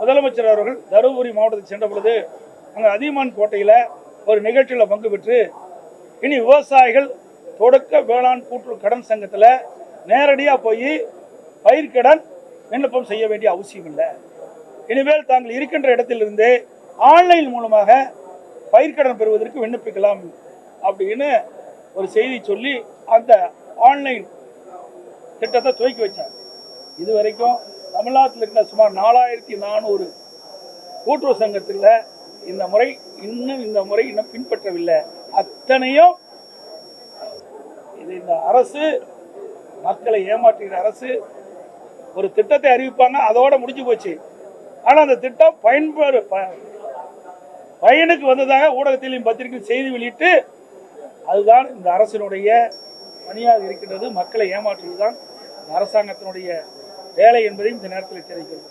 முதலமைச்சர் அவர்கள் தருமபுரி மாவட்டத்துக்கு சென்ற பொழுது அங்கே அதியமான் கோட்டையில் ஒரு நிகழ்ச்சியில் பங்கு பெற்று இனி விவசாயிகள் தொடக்க வேளாண் கூட்டுறவு கடன் சங்கத்தில் நேரடியாக போய் பயிர்க்கடன் விண்ணப்பம் செய்ய வேண்டிய அவசியம் இல்லை. இனிமேல் தாங்கள் இருக்கின்ற இடத்திலிருந்தே ஆன்லைன் மூலமாக பயிர்க்கடன் பெறுவதற்கு விண்ணப்பிக்கலாம் அப்படின்னு ஒரு செய்தி சொல்லி அந்த ஆன்லைன் திட்டத்தை துவக்கி வச்சாங்க. இது வரைக்கும் தமிழ்நாட்டில் இருக்கிற சுமார் நாலாயிரத்தி நானூறு கூட்டுறவு சங்கத்தில் இந்த முறை இன்னும் இந்த முறை இன்னும் பின்பற்றவில்லை. அத்தனையும் இது இந்த அரசு மக்களை ஏமாற்றுகிற அரசு ஒரு திட்டத்தை அறிவிப்பாங்க அதோட முடிஞ்சு போச்சு. ஆனால் அந்த திட்டம் பயன்பெறு ப- பயனுக்கு வந்ததாக ஊடகத்திலையும் பத்திரிகையில் செய்தி வெளியிட்டு அதுதான் இந்த அரசினுடைய பணியாக இருக்கின்றது. மக்களை ஏமாற்றுவதுதான் அரசாங்கத்தினுடைய வேலை என்பதையும் இந்த நேரத்தில் தெரிவிக்கிறது